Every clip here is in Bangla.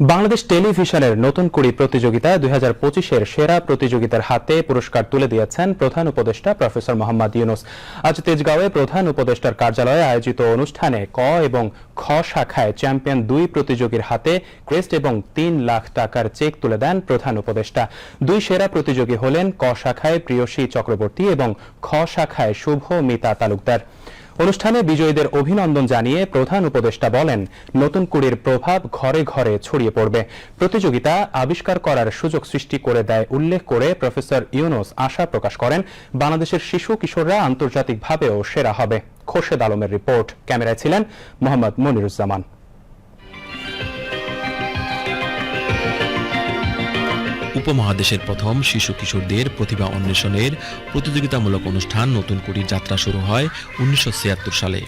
বাংলাদেশ টেলিভিশনের নতুন কুড়ি প্রতিযোগিতা দুই হাজার পঁচিশের সেরা প্রতিযোগিতার হাতে পুরস্কার তুলে দিয়েছেন প্রধান উপদেষ্টা প্রফেসর মোহাম্মদ ইউনুস। আজ তেজগাঁওয়ে প্রধান উপদেষ্টার কার্যালয়ে আয়োজিত অনুষ্ঠানে ক এবং খ শাখায় চ্যাম্পিয়ন দুই প্রতিযোগীর হাতে ক্রেস্ট এবং তিন লাখ টাকার চেক তুলে দেন প্রধান উপদেষ্টা। দুই সেরা প্রতিযোগী হলেন ক শাখায় প্রিয়সী চক্রবর্তী এবং খ শাখায় শুভ মিতা তালুকদার। অনুষ্ঠানে বিজয়ীদের অভিনন্দন জানিয়ে প্রধান উপদেষ্টা বলেন, নতুন কুড়ির প্রভাব ঘরে ঘরে ছড়িয়ে পড়বে। প্রতিযোগিতা আবিষ্কার করার সুযোগ সৃষ্টি করে দেয় উল্লেখ করে প্রফেসর ইউনুস আশা প্রকাশ করেন, বাংলাদেশের শিশু কিশোররা আন্তর্জাতিকভাবেও সেরা হবে। খোরশেদ আলমের রিপোর্ট। ক্যামেরায় ছিলেন মোহাম্মদ মনিরুজ্জামান। উপমহাদেশের প্রথম শিশু কিশোরদের প্রতিভা অন্বেষণের প্রতিযোগিতামূলক অনুষ্ঠান নতুন কুটির যাত্রা শুরু হয় উনিশশো ছিয়াত্তর সালে।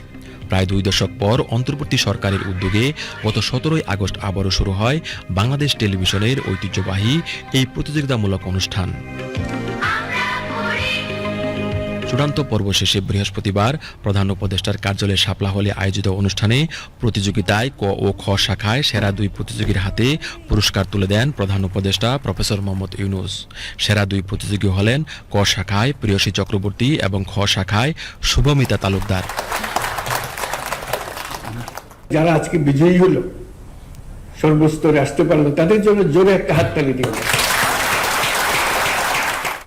প্রায় দুই দশক পর অন্তর্বর্তী সরকারের উদ্যোগে গত সতেরোই আগস্ট আবারও শুরু হয় বাংলাদেশ টেলিভিশনের ঐতিহ্যবাহী এই প্রতিযোগিতামূলক অনুষ্ঠান। চূড়ান্ত পর্ব শেষে বৃহস্পতিবার প্রধান উপদেষ্টার কার্যালয়ে শাপলা হলে আয়োজিত অনুষ্ঠানে প্রতিযোগিতায় ক ও খ শাখায় সেরা দুই প্রতিযোগীর হাতে পুরস্কার তুলে দেন প্রধান উপদেষ্টা প্রফেসর মোহাম্মদ ইউনুস সেরা দুই প্রতিযোগী হলেন ক শাখায় প্রিয়সী চক্রবর্তী এবং খ শাখায় শুভমিতা তালুকদার যারা আজকে বিজয়ী হলো, সর্বস্তরে আসতে পারল, তাদের জন্য জোরে একটা হাততালি দিয়ে।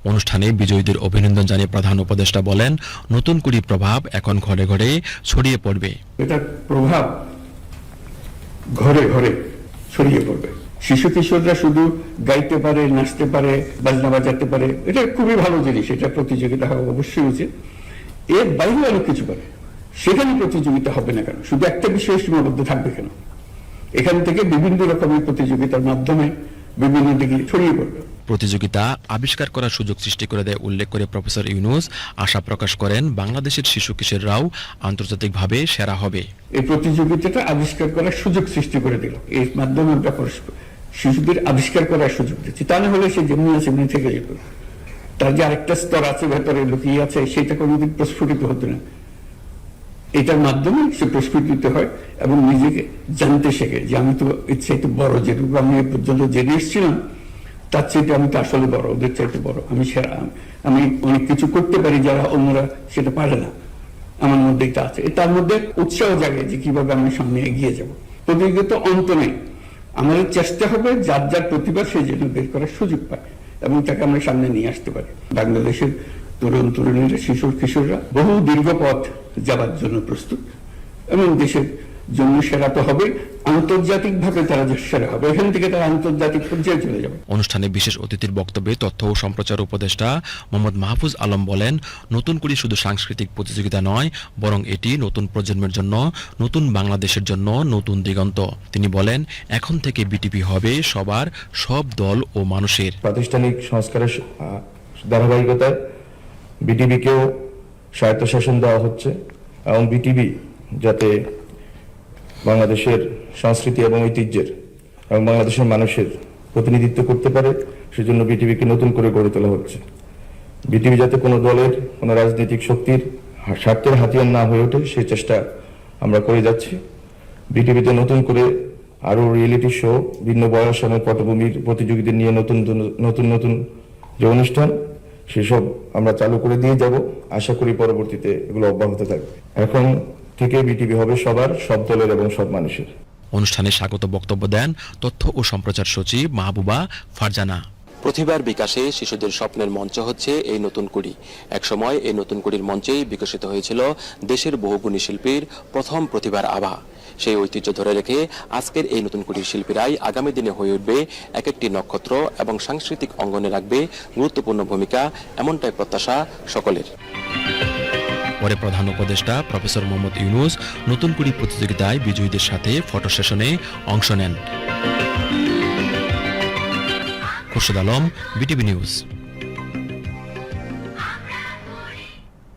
অনুষ্ঠানে বিজয়ীদের অভিনন্দন জানিয়ে প্রধান উপদেষ্টা বলেন, নতুন কুড়ি প্রভাব এখন ঘরে ঘরে ছড়িয়ে পড়বে। এটার প্রভাব ঘরে ঘরে ছড়িয়ে পড়বে। শিশু কিশোররা শুধু গাইতে পারে, নাচতে পারে, বাজনা বাজাতে পারে, এটা খুবই ভালো জিনিস, এটা প্রতিযোগিতা হওয়া অবশ্যই উচিত। এর বাইরে আরও কিছু পারে, সেখানে প্রতিযোগিতা হবে না কেন? শুধু একটা বিষয়ে সীমাবদ্ধ থাকবে কেন? এখান থেকে বিভিন্ন রকমের প্রতিযোগিতার মাধ্যমে বিভিন্ন দিকে ছড়িয়ে পড়বে। প্রতিযোগিতা আবিষ্কার করার সুযোগ সৃষ্টি করে দেয় উল্লেখ করে প্রফেসর ইউনুস। আশা প্রকাশ করেন বাংলাদেশের শিশু কিশোররাও আন্তর্জাতিকভাবে সেরা হবে। এই প্রতিযোগিতাটা আবিষ্কার করার সুযোগ সৃষ্টি করে দিল। এর মাধ্যমে শিশুদের আবিষ্কার করার সুযোগ দিচ্ছি। তা না হলে সে যেমনি আছে এমনি থেকে যেত। তার যে আরেকটা স্তর আছে, ভেতরে লুকিয়ে আছে, সেটা কোনোদিন প্রস্ফুটিত হতো না। এটার মাধ্যমে সে প্রস্ফুটিত হয় এবং নিজেকে জানতে শেখে যে আমি তো এর চাইতে বড় যেটুকু আমি এ পর্যন্ত জেনে এসেছিলাম তার চাইতে আমি তো আসলে বড়, ওদের চাইতে বড়। আমি সেরা আমি অনেক কিছু করতে পারি যারা অন্যরা সেটা পারে না। আমার মধ্যে এটা আছে। তার মধ্যে উৎসাহ জাগে যে কীভাবে আমি সামনে এগিয়ে যাব। প্রতিযোগিতা অন্ত নেই। আমাদের চেষ্টা হবে যার যার প্রতিভা সে যেন বের করার সুযোগ পায় এবং তাকে আমরা সামনে নিয়ে আসতে পারি। বাংলাদেশের তরুণ তরুণীরা শিশু কিশোররা বহু দীর্ঘ পথ যাবার জন্য প্রস্তুত এবং দেশের জন্য সেরা তো হবে আন্তর্জাতিক ভাবে তারা সেরা হবে এখান থেকে তারা আন্তর্জাতিক পর্যায়ে চলে যাবে। অনুষ্ঠানে বিশেষ অতিথির বক্তব্যে তথ্য ও সম্প্রচার উপদেষ্টা মোহাম্মদ মাহফুজ আলম বলেন নতুন করে শুধু সাংস্কৃতিক প্রতিযোগিতা নয় বরং এটি নতুন প্রজন্মের জন্য নতুন বাংলাদেশের জন্য নতুন দিগন্ত। তিনি বলেন এখন থেকে বিটিপি হবে সবার সব দল ও মানুষের। প্রাতিষ্ঠানিক সংস্কারের ধারাবাহিকতায় বিটিভিকেও স্বায়ত্তশাসন দেওয়া হচ্ছে এবং বিটিভি যাতে বাংলাদেশের সংস্কৃতি এবং ঐতিহ্যের এবং বাংলাদেশের মানুষের প্রতিনিধিত্ব করতে পারে, সেজন্য বিটিভিকে নতুন করে গড়ে তোলা হচ্ছে। বিটিভি যাতে কোনো দলের, কোনো রাজনৈতিক শক্তির স্বার্থের হাতিয়ার না হয়ে ওঠে, সেই চেষ্টা আমরা করে যাচ্ছি। বিটিভিতে নতুন করে আরও রিয়েলিটি শো ভিন্ন বয়স এবং পটভূমির প্রতিযোগীদের নিয়ে নতুন, নতুন- নতুন যে অনুষ্ঠান, সেসব আমরা চালু করে দিয়ে যাব। আশা করি পরবর্তীতে এগুলো অব্যাহত থাকবে। এখন থেকে বিটিভি হবে সবার সব দলের এবং সব মানুষের। অনুষ্ঠানে স্বাগত বক্তব্য দেন তথ্য ও সম্প্রচার সচিব মাহবুবা ফারজানা। প্রতিভার বিকাশে শিশুদের স্বপ্নের মঞ্চ হচ্ছে এই নতুন কুড়ি। একসময় এই নতুন কুড়ির মঞ্চেই বিকশিত হয়েছিল দেশের বহুগুণী শিল্পীর প্রথম প্রতিভার আভা। সেই ঐতিহ্য ধরে রেখে আজকের এই নতুন কুড়ির শিল্পীরাই আগামী দিনে হয়ে উঠবে এক একটি নক্ষত্র এবং সাংস্কৃতিক অঙ্গনে রাখবে গুরুত্বপূর্ণ ভূমিকা এমনটাই প্রত্যাশা সকলের। পরে প্রধান উপদেষ্টা প্রফেসর মোহাম্মদ ইউনুস নতুন করে প্রতিযোগিতায় বিজয়ীদের সাথে ফটো সেশনে অংশ নেন। Khurshed Alam, BTV news.